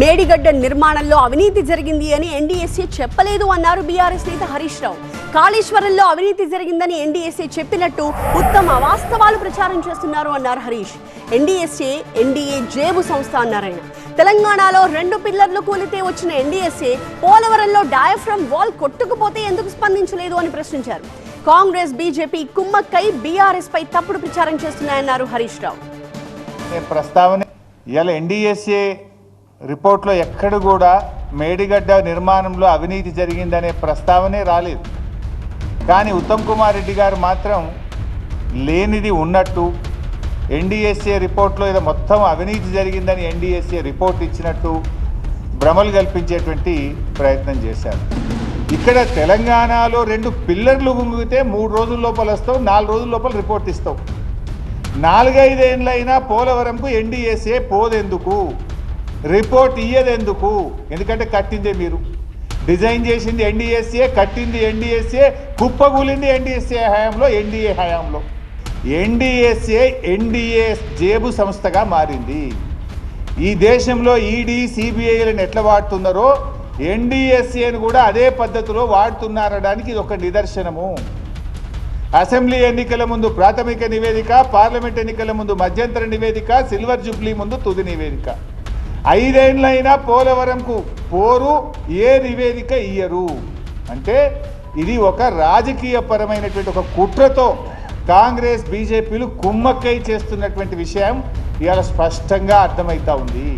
మేడిగడ్డ నిర్మాణంలో అవినీతి జరిగింది అని ఎన్డీఎస్ఏ చెప్పలేదు అన్నారు బీఆర్ఎస్ నేత హరీష్ రావు. కాళేశ్వరంలో అవినీతి జరిగిందని ఎన్డీఎస్ఏ చెప్పినట్టు ఉత్తమ అవాస్తవాలు ప్రచారం చేస్తున్నారు అన్నారు హరీష్. ఎన్డీఎస్ఏ ఎన్డీఏ జేబు సంస్థ అన్నారాయన. తెలంగాణలో రెండు పిల్లర్లు కూలితే వచ్చిన ఎన్డీఎస్ఏ పోలవరంలో డయాఫ్రమ్ వాల్ కొట్టుకుపోతే ఎందుకు స్పందించలేదు అని ప్రశ్నించారు. కాంగ్రెస్ బీజేపీ కుమ్మక్కై బీఆర్ఎస్ పై తప్పుడు ప్రచారం చేస్తున్నాయన్నారు హరీష్ రావు. ప్రస్తావన ఇవాళ ఎన్డీఎస్ఏ రిపోర్ట్లో ఎక్కడ కూడా మేడిగడ్డ నిర్మాణంలో అవినీతి జరిగిందనే ప్రస్తావనే రాలేదు. కానీ ఉత్తమ్ కుమార్ రెడ్డి గారు మాత్రం లేనిది ఉన్నట్టు ఎన్డీఎస్ఏ రిపోర్ట్లో ఏదో మొత్తం అవినీతి జరిగిందని ఎన్డీఎస్ఏ రిపోర్ట్ ఇచ్చినట్టు భ్రమలు కల్పించేటువంటి ప్రయత్నం చేశారు. ఇక్కడ తెలంగాణలో రెండు పిల్లర్లు గుంగితే మూడు రోజుల లోపల వస్తావు నాలుగు రోజుల లోపల రిపోర్ట్ ఇస్తావు. నాలుగైదేళ్ళైనా పోలవరంకు ఎన్డీఎస్ఏ పోదెందుకు? రిపోర్ట్ ఇయ్యదెందుకు? ఎందుకంటే కట్టిందే మీరు. డిజైన్ చేసింది ఎన్డీఎస్ఏ కట్టింది ఎన్డీఎస్ఏ కుప్పగూలింది ఎన్డీఎస్ఏ హయాంలో ఎన్డీఏ హయాంలో. ఎన్డీఎస్ఏ ఎన్డీఏ జేబు సంస్థగా మారింది. ఈ దేశంలో ఈడీ సిబిఐలను ఎట్లా వాడుతున్నారో ఎన్డీఎస్ఏను కూడా అదే పద్ధతిలో వాడుతున్నారడానికి ఇది ఒక నిదర్శనము. అసెంబ్లీ ఎన్నికల ముందు ప్రాథమిక నివేదిక పార్లమెంట్ ఎన్నికల ముందు మధ్యంతర నివేదిక సిల్వర్ జూబ్లీ ముందు తుది నివేదిక. ఐదేండ్లైనా పోలవరంకు పోరు ఏ నివేదిక ఇయ్యరు. అంటే ఇది ఒక రాజకీయపరమైనటువంటి ఒక కుట్రతో కాంగ్రెస్ బీజేపీలు కుమ్మక్కై చేస్తున్నటువంటి విషయం ఇవాళ స్పష్టంగా అర్థమవుతా ఉంది.